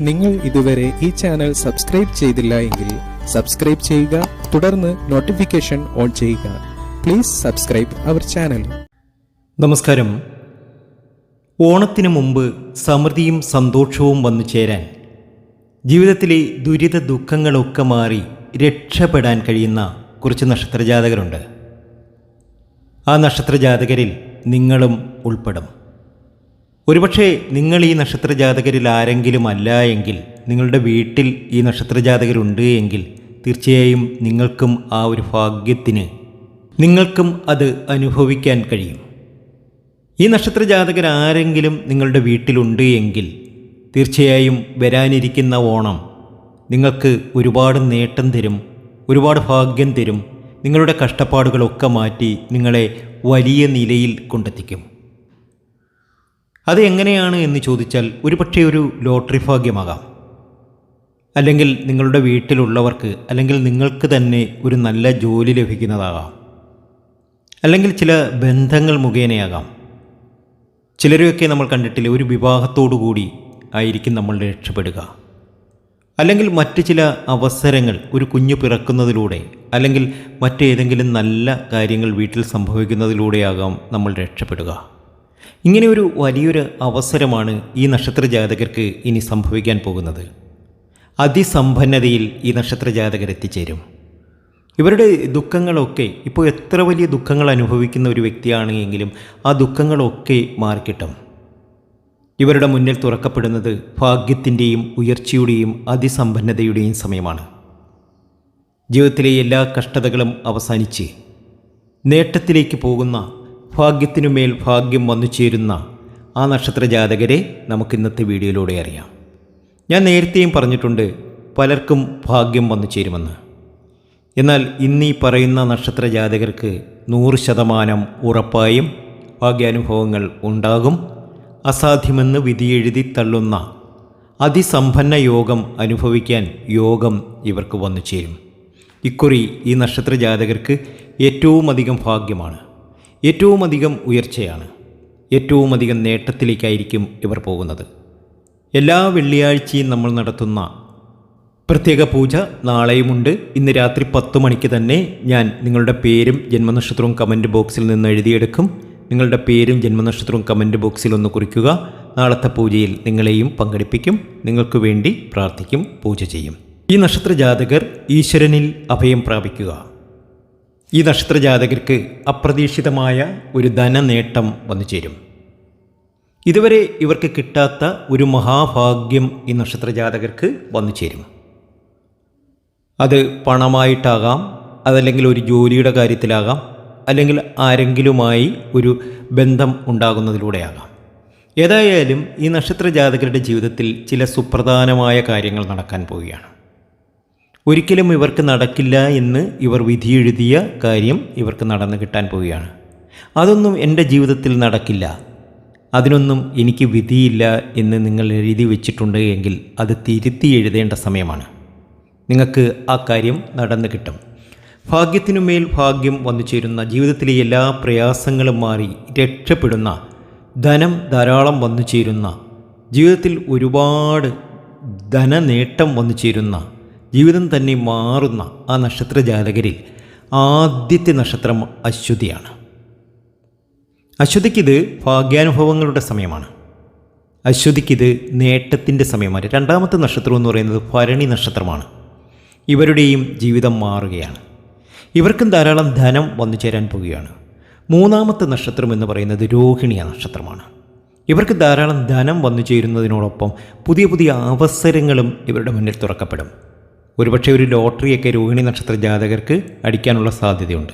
നിങ്ങൾ ഇതുവരെ ഈ ചാനൽ സബ്സ്ക്രൈബ് ചെയ്തില്ല എങ്കിൽ സബ്സ്ക്രൈബ് ചെയ്യുക തുടർന്ന് നോട്ടിഫിക്കേഷൻ ഓൺ ചെയ്യുക. പ്ലീസ് സബ്സ്ക്രൈബ് അവർ ചാനൽ നമസ്കാരം. ഓണത്തിന് മുമ്പ് സമൃദ്ധിയും സന്തോഷവും വന്നു ചേരാൻ ജീവിതത്തിലെ ദുരിത ദുഃഖങ്ങളൊക്കെ മാറി രക്ഷപ്പെടാൻ കഴിയുന്ന കുറച്ച് നക്ഷത്രജാതകരുണ്ട്. ആ നക്ഷത്രജാതകരിൽ നിങ്ങളും ഉൾപ്പെടും. ഒരുപക്ഷെ നിങ്ങൾ ഈ നക്ഷത്രജാതകരിൽ ആരെങ്കിലും അല്ല എങ്കിൽ നിങ്ങളുടെ വീട്ടിൽ ഈ നക്ഷത്രജാതകരുണ്ട് എങ്കിൽ തീർച്ചയായും നിങ്ങൾക്കും ആ ഒരു ഭാഗ്യത്തിന് നിങ്ങൾക്കും അത് അനുഭവിക്കാൻ കഴിയും. ഈ നക്ഷത്രജാതകർ ആരെങ്കിലും നിങ്ങളുടെ വീട്ടിലുണ്ട് എങ്കിൽ തീർച്ചയായും വരാനിരിക്കുന്ന ഓണം നിങ്ങൾക്ക് ഒരുപാട് നേട്ടം തരും ഒരുപാട് ഭാഗ്യം തരും നിങ്ങളുടെ കഷ്ടപ്പാടുകളൊക്കെ മാറ്റി നിങ്ങളെ വലിയ നിലയിൽ കൊണ്ടെത്തിക്കും. അത് എങ്ങനെയാണ് എന്ന് ചോദിച്ചാൽ ഒരുപക്ഷെ ഒരു ലോട്ടറി ഭാഗ്യമാകാം. അല്ലെങ്കിൽ നിങ്ങളുടെ വീട്ടിലുള്ളവർക്ക് അല്ലെങ്കിൽ നിങ്ങൾക്ക് തന്നെ ഒരു നല്ല ജോലി ലഭിക്കുന്നതാകാം. അല്ലെങ്കിൽ ചില ബന്ധങ്ങൾ മുഖേനയാകാം. ചിലരെയൊക്കെ നമ്മൾ കണ്ടിട്ടില്ല ഒരു വിവാഹത്തോടു കൂടി ആയിരിക്കും നമ്മൾ രക്ഷപ്പെടുക. അല്ലെങ്കിൽ മറ്റ് ചില അവസരങ്ങൾ ഒരു കുഞ്ഞു പിറക്കുന്നതിലൂടെ അല്ലെങ്കിൽ മറ്റേതെങ്കിലും നല്ല കാര്യങ്ങൾ വീട്ടിൽ സംഭവിക്കുന്നതിലൂടെയാകാം നമ്മൾ രക്ഷപ്പെടുക. ഇങ്ങനെ ഒരു വലിയൊരു അവസരമാണ് ഈ നക്ഷത്ര ജാതകർക്ക് ഇനി സംഭവിക്കാൻ പോകുന്നത്. അതിസമ്പന്നതയിൽ ഈ നക്ഷത്ര ജാതകർ എത്തിച്ചേരും. ഇവരുടെ ദുഃഖങ്ങളൊക്കെ ഇപ്പോൾ എത്ര വലിയ ദുഃഖങ്ങൾ അനുഭവിക്കുന്ന ഒരു വ്യക്തിയാണെങ്കിലും ആ ദുഃഖങ്ങളൊക്കെ മാറിക്കിട്ടും. ഇവരുടെ മുന്നിൽ തുറക്കപ്പെടുന്നത് ഭാഗ്യത്തിന്റെയും ഉയർച്ചയുടെയും അതിസമ്പന്നതയുടെയും സമയമാണ്. ജീവിതത്തിലെ എല്ലാ കഷ്ടതകളും അവസാനിച്ച് നേട്ടത്തിലേക്ക് പോകുന്ന ഭാഗ്യത്തിനുമേൽ ഭാഗ്യം വന്നു ചേരുന്ന ആ നക്ഷത്ര ജാതകരെ നമുക്ക് ഇന്നത്തെ വീഡിയോയിലൂടെ അറിയാം. ഞാൻ നേരത്തെയും പറഞ്ഞിട്ടുണ്ട് പലർക്കും ഭാഗ്യം വന്നു ചേരുമെന്ന്. എന്നാൽ ഇന്നീ പറയുന്ന നക്ഷത്ര ജാതകർക്ക് നൂറ് ശതമാനം ഉറപ്പായും ഭാഗ്യാനുഭവങ്ങൾ ഉണ്ടാകും. അസാധ്യമെന്ന് വിധിയെഴുതി തള്ളുന്ന അതിസമ്പന്ന യോഗം അനുഭവിക്കാൻ യോഗം ഇവർക്ക് വന്നു ചേരും. ഇക്കുറി ഈ നക്ഷത്ര ജാതകർക്ക് ഏറ്റവും അധികം ഭാഗ്യമാണ്. ഏറ്റവും അധികം ഉയർച്ചയാണ്. ഏറ്റവും അധികം നേട്ടത്തിലേക്കായിരിക്കും ഇവർ പോകുന്നത്. എല്ലാ വെള്ളിയാഴ്ചയും നമ്മൾ നടത്തുന്ന പ്രത്യേക പൂജ നാളെയുമുണ്ട്. ഇന്ന് രാത്രി പത്ത് മണിക്ക് തന്നെ ഞാൻ നിങ്ങളുടെ പേരും ജന്മനക്ഷത്രവും കമന്റ് ബോക്സിൽ നിന്ന് എഴുതിയെടുക്കും. നിങ്ങളുടെ പേരും ജന്മനക്ഷത്രവും കമന്റ് ബോക്സിൽ ഒന്ന് കുറിക്കുക. നാളത്തെ പൂജയിൽ നിങ്ങളെയും പങ്കെടുപ്പിക്കും. നിങ്ങൾക്ക് വേണ്ടി പ്രാർത്ഥിക്കും പൂജ ചെയ്യും. ഈ നക്ഷത്ര ജാതകർ ഈശ്വരനിൽ അഭയം പ്രാപിക്കുക. ഈ നക്ഷത്ര ജാതകർക്ക് അപ്രതീക്ഷിതമായ ഒരു ധനനേട്ടം വന്നു ചേരും ഇതുവരെ ഇവർക്ക് കിട്ടാത്ത ഒരു മഹാഭാഗ്യം ഈ നക്ഷത്ര ജാതകർക്ക് വന്നു ചേരും അത് പണമായിട്ടാകാം അതല്ലെങ്കിൽ ഒരു ജോലിയുടെ കാര്യത്തിലാകാം അല്ലെങ്കിൽ ആരെങ്കിലുമായി ഒരു ബന്ധം ഉണ്ടാകുന്നതിലൂടെയാകാം. ഏതായാലും ഈ നക്ഷത്ര ജാതകരുടെ ജീവിതത്തിൽ ചില സുപ്രധാനമായ കാര്യങ്ങൾ നടക്കാൻ പോവുകയാണ്. ഒരിക്കലും ഇവർക്ക് നടക്കില്ല എന്ന് ഇവർ വിധിയെഴുതിയ കാര്യം ഇവർക്ക് നടന്നു കിട്ടാൻ പോവുകയാണ്. അതൊന്നും എന്റെ ജീവിതത്തിൽ നടക്കില്ല. അതിനൊന്നും എനിക്ക് വിധിയില്ല എന്ന് നിങ്ങൾ എഴുതി വെച്ചിട്ടുണ്ട് എങ്കിൽ അത് തിരുത്തി എഴുതേണ്ട സമയമാണ്. നിങ്ങൾക്ക് ആ കാര്യം നടന്നു കിട്ടും. ഭാഗ്യത്തിനുമേൽ ഭാഗ്യം വന്നു ചേരുന്ന ജീവിതത്തിലെ എല്ലാ പ്രയാസങ്ങളും മാറി രക്ഷപ്പെടുന്ന ധനം ധാരാളം വന്നു ചേരുന്ന ജീവിതത്തിൽ ഒരുപാട് ധനനേട്ടം വന്നു ചേരുന്ന ജീവിതം തന്നെ മാറുന്ന ആ നക്ഷത്ര ജാതകരിൽ ആദ്യത്തെ നക്ഷത്രം അശ്വതിയാണ്. അശ്വതിക്കിത് ഭാഗ്യാനുഭവങ്ങളുടെ സമയമാണ്. അശ്വതിക്കിത് നേട്ടത്തിന്റെ സമയമാണ്. രണ്ടാമത്തെ നക്ഷത്രം എന്ന് പറയുന്നത് ഭരണി നക്ഷത്രമാണ്. ഇവരുടെയും ജീവിതം മാറുകയാണ്. ഇവർക്കും ധാരാളം ധനം വന്നു ചേരാൻ പോവുകയാണ് മൂന്നാമത്തെ നക്ഷത്രം എന്ന് പറയുന്നത് രോഹിണി നക്ഷത്രമാണ്. ഇവർക്ക് ധാരാളം ധനം വന്നു ചേരുന്നതിനോടൊപ്പം പുതിയ പുതിയ അവസരങ്ങളും ഇവരുടെ മുന്നിൽ തുറക്കപ്പെടും. ഒരുപക്ഷെ ഒരു ലോട്ടറിയൊക്കെ രോഹിണി നക്ഷത്ര ജാതകർക്ക് അടിക്കാനുള്ള സാധ്യതയുണ്ട്.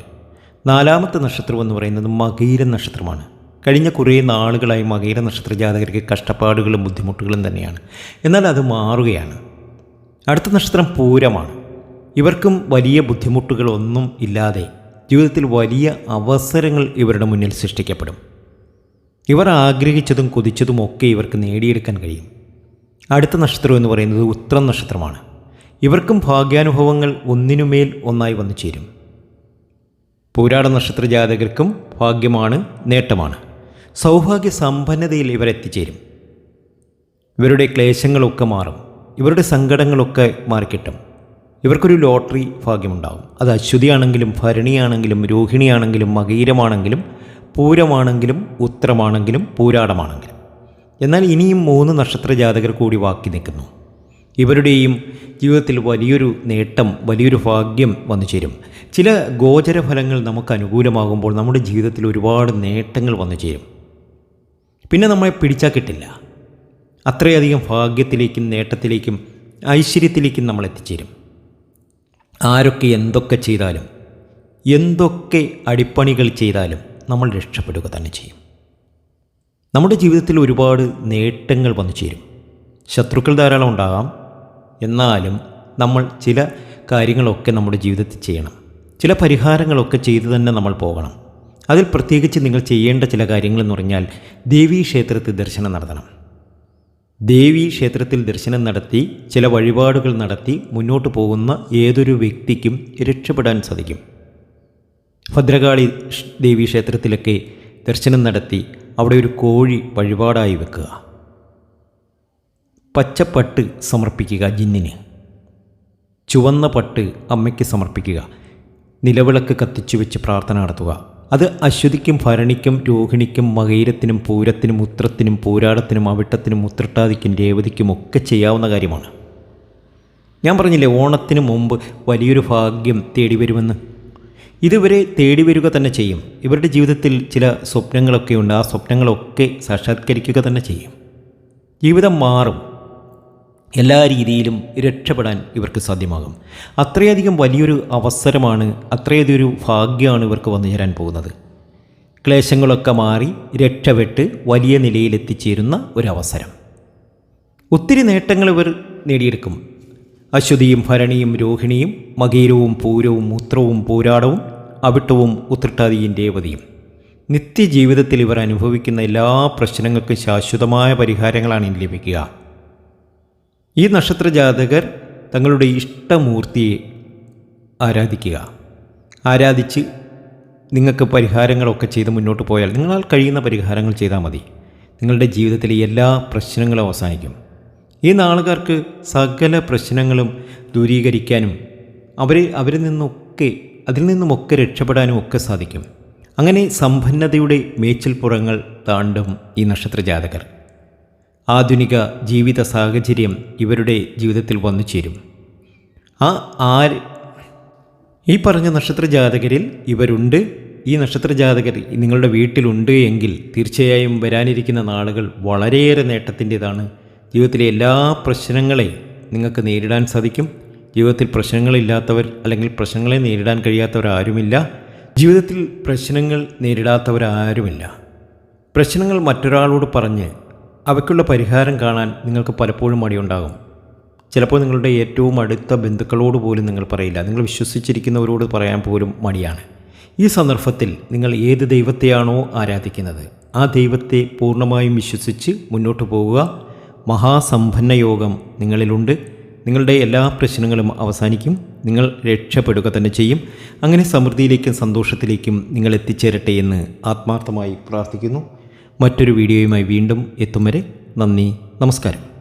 നാലാമത്തെ നക്ഷത്രം എന്ന് പറയുന്നത് മകീര നക്ഷത്രമാണ്. കഴിഞ്ഞ കുറേ നാളുകളായി മകീര നക്ഷത്ര ജാതകർക്ക് കഷ്ടപ്പാടുകളും ബുദ്ധിമുട്ടുകളും തന്നെയാണ്. എന്നാൽ അത് മാറുകയാണ്. അടുത്ത നക്ഷത്രം പൂരമാണ്. ഇവർക്കും വലിയ ബുദ്ധിമുട്ടുകളൊന്നും ഇല്ലാതെ ജീവിതത്തിൽ വലിയ അവസരങ്ങൾ ഇവരുടെ മുന്നിൽ സൃഷ്ടിക്കപ്പെടും. ഇവർ ആഗ്രഹിച്ചതും കൊതിച്ചതുമൊക്കെ ഇവർക്ക് നേടിയെടുക്കാൻ കഴിയും. അടുത്ത നക്ഷത്രം എന്ന് പറയുന്നത് ഉത്രം നക്ഷത്രമാണ്. ഇവർക്കും ഭാഗ്യാനുഭവങ്ങൾ ഒന്നിനുമേൽ ഒന്നായി വന്നു ചേരും. പൂരാട നക്ഷത്ര ജാതകർക്കും ഭാഗ്യമാണ് നേട്ടമാണ്. സൗഭാഗ്യ സമ്പന്നതയിൽ ഇവരെത്തിച്ചേരും ഇവരുടെ ക്ലേശങ്ങളൊക്കെ മാറും. ഇവരുടെ സങ്കടങ്ങളൊക്കെ മാറിക്കിട്ടും. ഇവർക്കൊരു ലോട്ടറി ഭാഗ്യമുണ്ടാകും അത് അശ്വതിയാണെങ്കിലും ഭരണിയാണെങ്കിലും രോഹിണിയാണെങ്കിലും മകീരമാണെങ്കിലും പൂരമാണെങ്കിലും ഉത്തരമാണെങ്കിലും പൂരാടമാണെങ്കിലും. എന്നാൽ ഇനിയും മൂന്ന് നക്ഷത്ര ജാതകർ കൂടി വാക്കി നിൽക്കുന്നു. ഇവരുടെയും ജീവിതത്തിൽ വലിയൊരു നേട്ടം വലിയൊരു ഭാഗ്യം വന്നു ചേരും. ചില ഗോചരഫലങ്ങൾ നമുക്ക് അനുകൂലമാകുമ്പോൾ നമ്മുടെ ജീവിതത്തിൽ ഒരുപാട് നേട്ടങ്ങൾ വന്നു ചേരും. പിന്നെ നമ്മളെ പിടിച്ചാൽ കിട്ടില്ല അത്രയധികം ഭാഗ്യത്തിലേക്കും നേട്ടത്തിലേക്കും ഐശ്വര്യത്തിലേക്കും നമ്മൾ എത്തിച്ചേരും ആരൊക്കെ എന്തൊക്കെ ചെയ്താലും എന്തൊക്കെ അടിപ്പണികൾ ചെയ്താലും നമ്മൾ രക്ഷപ്പെടുക തന്നെ ചെയ്യും. നമ്മുടെ ജീവിതത്തിൽ ഒരുപാട് നേട്ടങ്ങൾ വന്നു ചേരും. ശത്രുക്കൾ ധാരാളം ഉണ്ടാകാം. എന്നാലും നമ്മൾ ചില കാര്യങ്ങളൊക്കെ നമ്മുടെ ജീവിതത്തിൽ ചെയ്യണം. ചില പരിഹാരങ്ങളൊക്കെ ചെയ്തു തന്നെ നമ്മൾ പോകണം. അതിൽ പ്രത്യേകിച്ച് നിങ്ങൾ ചെയ്യേണ്ട ചില കാര്യങ്ങളെന്ന് പറഞ്ഞാൽ ദേവീ ക്ഷേത്രത്തിൽ ദർശനം നടത്തണം. ദേവീ ക്ഷേത്രത്തിൽ ദർശനം നടത്തി ചില വഴിപാടുകൾ നടത്തി മുന്നോട്ട് പോകുന്ന ഏതൊരു വ്യക്തിക്കും രക്ഷപ്പെടാൻ സാധിക്കും. ഭദ്രകാളി ദേവി ക്ഷേത്രത്തിലൊക്കെ ദർശനം നടത്തി അവിടെ ഒരു കോഴി വഴിപാടായി വെക്കുക. പച്ചപ്പട്ട് സമർപ്പിക്കുക ജിന്നിന്. ചുവന്ന പട്ട് അമ്മയ്ക്ക് സമർപ്പിക്കുക. നിലവിളക്ക് കത്തിച്ചു വെച്ച് പ്രാർത്ഥന നടത്തുക. അത് അശ്വതിക്കും ഭരണിക്കും രോഹിണിക്കും മകൈരത്തിനും പൂരത്തിനും ഉത്രത്തിനും പൂരാടത്തിനും അവിട്ടത്തിനും ഉത്രട്ടാതിക്കും രേവതിക്കും ഒക്കെ ചെയ്യാവുന്ന കാര്യമാണ്. ഞാൻ പറഞ്ഞില്ലേ ഓണത്തിന് മുമ്പ് വലിയൊരു ഭാഗ്യം തേടി വരുമെന്ന്? ഇതുവരെ തേടി വരിക തന്നെ ചെയ്യും. ഇവരുടെ ജീവിതത്തിൽ ചില സ്വപ്നങ്ങളൊക്കെ ഉണ്ട്. ആ സ്വപ്നങ്ങളൊക്കെ സാക്ഷാത്കരിക്കുക തന്നെ ചെയ്യും. ജീവിതം മാറും. എല്ലാ രീതിയിലും രക്ഷപ്പെടാൻ ഇവർക്ക് സാധ്യമാകും. അത്രയധികം വലിയൊരു അവസരമാണ് അത്രയധികം ഭാഗ്യമാണ് ഇവർക്ക് വന്നു ചേരാൻ പോകുന്നത്. ക്ലേശങ്ങളൊക്കെ മാറി രക്ഷപ്പെട്ട് വലിയ നിലയിലെത്തിച്ചേരുന്ന ഒരവസരം. ഒത്തിരി നേട്ടങ്ങൾ ഇവർ നേടിയെടുക്കും. അശ്വതിയും ഭരണിയും രോഹിണിയും മകീരവും പൂരവും മൂത്രവും പൂരാടവും അവിട്ടവും ഉത്രട്ടാതിയും രേവതിയും. നിത്യജീവിതത്തിൽ ഇവർ അനുഭവിക്കുന്ന എല്ലാ പ്രശ്നങ്ങൾക്കും ശാശ്വതമായ പരിഹാരങ്ങളാണ് ലഭിക്കുക. ഈ നക്ഷത്രജാതകർ തങ്ങളുടെ ഇഷ്ടമൂർത്തിയെ ആരാധിക്കുക. ആരാധിച്ച് നിങ്ങൾക്ക് പരിഹാരങ്ങളൊക്കെ ചെയ്ത് മുന്നോട്ട് പോയാൽ നിങ്ങളാൽ കഴിയുന്ന പരിഹാരങ്ങൾ ചെയ്താൽ മതി. നിങ്ങളുടെ ജീവിതത്തിലെ എല്ലാ പ്രശ്നങ്ങളും അവസാനിക്കും. ഈ നാളുകാർക്ക് സകല പ്രശ്നങ്ങളും ദൂരീകരിക്കാനും അവരെ അവരിൽ നിന്നൊക്കെ അതിൽ നിന്നുമൊക്കെ രക്ഷപ്പെടാനും ഒക്കെ സാധിക്കും. അങ്ങനെ സമ്പന്നതയുടെ മേച്ചിൽപ്പുറങ്ങൾ താണ്ടും ഈ നക്ഷത്ര ജാതകർ ആധുനിക ജീവിത സാഹചര്യം ഇവരുടെ ജീവിതത്തിൽ വന്നു ചേരും. ആ ആര് ഈ പറഞ്ഞ നക്ഷത്ര ജാതകരിൽ ഇവരുണ്ട്. ഈ നക്ഷത്ര ജാതകർ നിങ്ങളുടെ വീട്ടിലുണ്ട് എങ്കിൽ തീർച്ചയായും വരാനിരിക്കുന്ന നാളുകൾ വളരെയേറെ നേട്ടത്തിന്റെതാണ്. ജീവിതത്തിലെ എല്ലാ പ്രശ്നങ്ങളെയും നിങ്ങൾക്ക് നേരിടാൻ സാധിക്കും. ജീവിതത്തിൽ പ്രശ്നങ്ങളില്ലാത്തവർ അല്ലെങ്കിൽ പ്രശ്നങ്ങളെ നേരിടാൻ കഴിയാത്തവർ ആരുമില്ല ജീവിതത്തിൽ പ്രശ്നങ്ങൾ നേരിടാത്തവരാരുമില്ല. പ്രശ്നങ്ങൾ മറ്റൊരാളോട് പറഞ്ഞ് അവയ്ക്കുള്ള പരിഹാരം കാണാൻ നിങ്ങൾക്ക് പലപ്പോഴും മടിയുണ്ടാകും. ചിലപ്പോൾ നിങ്ങളുടെ ഏറ്റവും അടുത്ത ബന്ധുക്കളോട് പോലും നിങ്ങൾ പറയില്ല. നിങ്ങൾ വിശ്വസിച്ചിരിക്കുന്നവരോട് പറയാൻ പോലും മടിയാണ്. ഈ സന്ദർഭത്തിൽ നിങ്ങൾ ഏത് ദൈവത്തെയാണോ ആരാധിക്കുന്നത്? ആ ദൈവത്തെ പൂർണമായും വിശ്വസിച്ച് മുന്നോട്ട് പോവുക. മഹാസമ്പന്ന യോഗം നിങ്ങളിലുണ്ട്. നിങ്ങളുടെ എല്ലാ പ്രശ്നങ്ങളും അവസാനിക്കും. നിങ്ങൾ രക്ഷപ്പെടുക തന്നെ ചെയ്യും. അങ്ങനെ സമൃദ്ധിയിലേക്കും സന്തോഷത്തിലേക്കും നിങ്ങൾ എത്തിച്ചേരട്ടെ എന്ന് ആത്മാർത്ഥമായി പ്രാർത്ഥിക്കുന്നു. മറ്റൊരു വീഡിയോയുമായി വീണ്ടും എത്തും വരെ നന്ദി നമസ്കാരം.